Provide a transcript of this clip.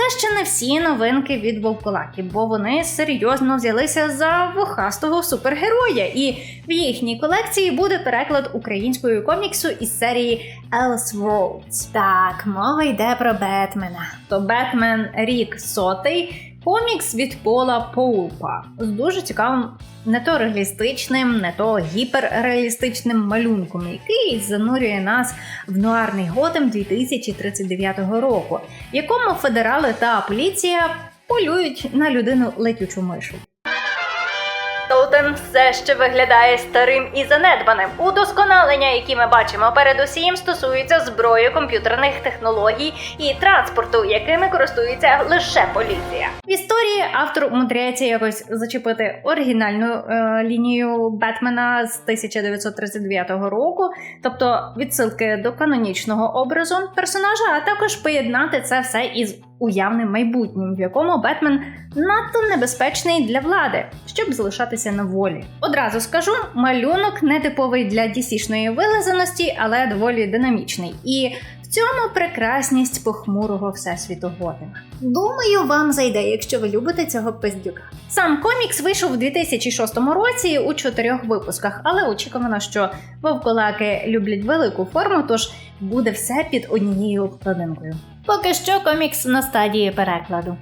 Це ще не всі новинки від Вовкулаки, бо вони серйозно взялися за вухастого супергероя, і в їхній колекції буде переклад українською коміксу із серії Elseworlds. Так, мова йде про Бетмена. То Бетмен рік сотий. Комікс від Пола Поупа з дуже цікавим не то реалістичним, не то гіперреалістичним малюнком, який занурює нас в нуарний Готем 2039 року, в якому федерали та поліція полюють на людину летючу мишу. Тотем все ще виглядає старим і занедбаним. Удосконалення, які ми бачимо, передусім стосуються зброї, комп'ютерних технологій і транспорту, якими користується лише поліція. В історії автор умудряється якось зачепити оригінальну е, лінію Бетмена з 1939 року, тобто відсилки до канонічного образу персонажа, а також поєднати це все із уявним майбутнім, в якому Бетмен надто небезпечний для влади, щоб залишатися волі. Одразу скажу, малюнок не типовий для DC-шної вилизаності, але доволі динамічний. І в цьому прекрасність похмурого всесвіту Готема. Думаю, вам зайде, якщо ви любите цього пиздюка. Сам комікс вийшов у 2006 році у чотирьох випусках, але очікувано, що вовкулаки люблять велику форму, тож буде все під однією обкладинкою. Поки що комікс на стадії перекладу.